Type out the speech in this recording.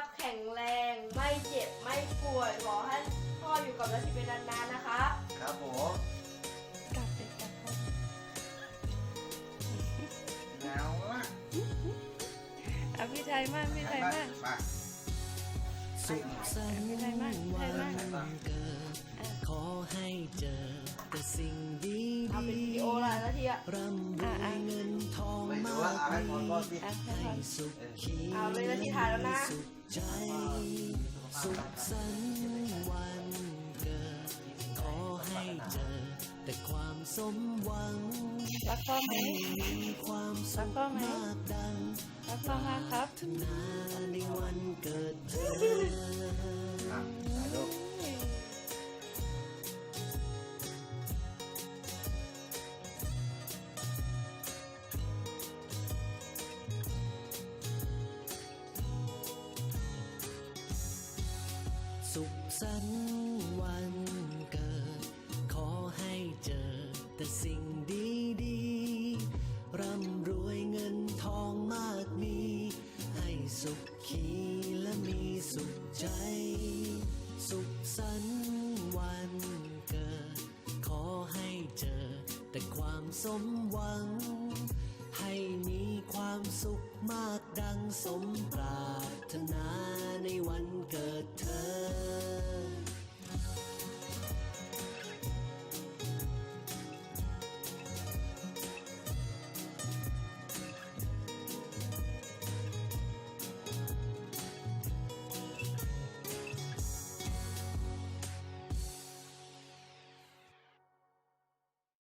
พแข็งแรง ไม่เจ็บไม่ป่วยขอให้พ่ออยู่กับเราชิเป็นนานๆนะคะครับผมกลับไปกับพ่อแล้วอะเอาพี่ชายมากพี่ชายมากมาสุขสันต์วันเกิด นาทีอะร่ำรวยเงินทองไม่มารู้ว่าเอาให้พรก่อนกสิอะให้ให้ก่อนสุขีเอาเลยนาทีถ่ายแล้วนะสุขใจสุขสันต์วันเกิดขอให้เจอแต่ความสมหวังรักพ่อไหมให้มีความสุรักขพ่อไหมมากดังรักพ่อมากครับธนาในวันเกิดเธออ่ สุขสันต์วันเกิด ขอให้เจอแต่สิ่งดีดีๆ ร่ำรวยเงินทองมากมี ให้สุขขีและมีสุขใจ สุขสันต์วันเกิด ขอให้เจอแต่ความสมหวัง ให้มีความสุขมากดังสมปรารถนาในวัน